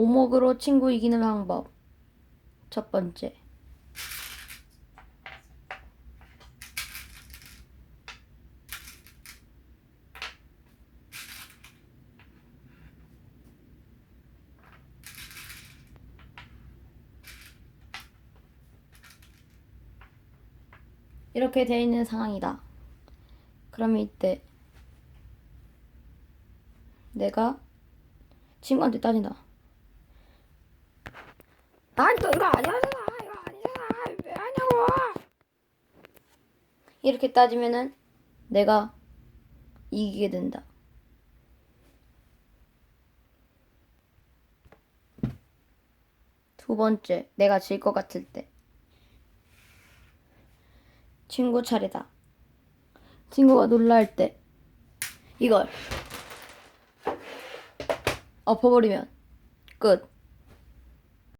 오목으로 친구 이기는 방법. 첫 번째. 이렇게 되어 있는 상황이다. 그러면 이때 내가 친구한테 따진다. 난 또 이거 아니잖아. 이거 아니잖아. 왜 하냐고. 이렇게 따지면은 내가 이기게 된다. 두 번째, 내가 질 것 같을 때. 친구 차례다. 친구가 놀랄 때. 이걸 엎어버리면 끝.